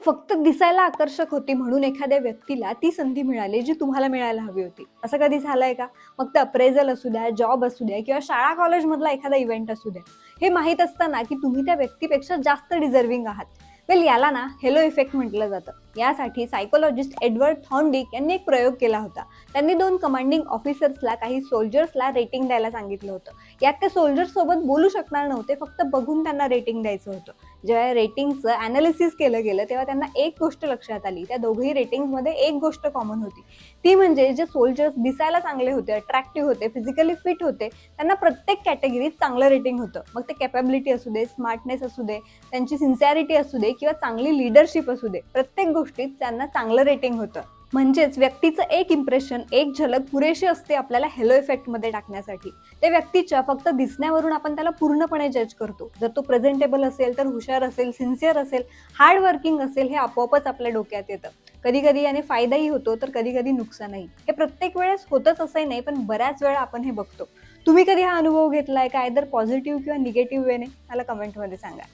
फक्त दिसायला आकर्षक होती म्हणून एखाद्या व्यक्तीला ती संधी मिळाली जी तुम्हाला मिळायला हवी होती. असं कधी झालंय का? मग ते अप्रेझल असू द्या जॉब असू द्या किंवा शाळा कॉलेजमधला एखादा इव्हेंट असू द्या. हे माहीत असताना की तुम्ही त्या व्यक्तीपेक्षा जास्त डिझर्विंग आहात. वेल याला ना हेलो इफेक्ट म्हटलं जातं. यासाठी सायकोलॉजिस्ट एडवर्ड थॉन्डिक यांनी एक प्रयोग केला होता. त्यांनी दोन कमांडिंग ऑफिसर्सला काही सोल्जर्सला रेटिंग द्यायला सांगितलं होतं. यात ते सोल्जर्स सोबत बोलू शकणार नव्हते फक्त बघून त्यांना रेटिंग द्यायचं होतं. जेव्हा रेटिंगचं अनालिसिस केलं गेलं तेव्हा त्यांना एक गोष्ट लक्षात आली. त्या दोघही रेटिंगमध्ये एक गोष्ट कॉमन होती. ती म्हणजे जे सोल्जर्स दिसायला चांगले होते अट्रॅक्टिव्ह होते फिजिकली फिट होते त्यांना प्रत्येक कॅटेगरीत चांगलं रेटिंग होतं. मग ते कॅपॅबिलिटी असू दे स्मार्टनेस असू दे त्यांची सिन्सिअरिटी असू दे किंवा चांगली लिडरशिप असू दे प्रत्येक गोष्टीत त्यांना चांगलं रेटिंग होतं. म्हणजेच व्यक्तीचं एक इम्प्रेशन एक झलक पुरेशी असते आपल्याला हेलो इफेक्टमध्ये टाकण्यासाठी. त्या व्यक्तीच्या फक्त दिसण्यावरून आपण त्याला पूर्णपणे जज करतो. जर तो प्रेझेंटेबल असेल तर हुशार असेल सिन्सिअर असेल हार्ड वर्किंग असेल हे आपोआपच आपल्या डोक्यात येतं. कधी कधी याने फायदाही होतो तर कधी कधी नुकसानही. हे प्रत्येक वेळेस होतच असंही नाही पण बऱ्याच वेळा आपण हे बघतो. तुम्ही कधी हा अनुभव घेतलाय? का आयदर पॉझिटिव्ह किंवा निगेटिव्ह वेने मला कमेंटमध्ये सांगा.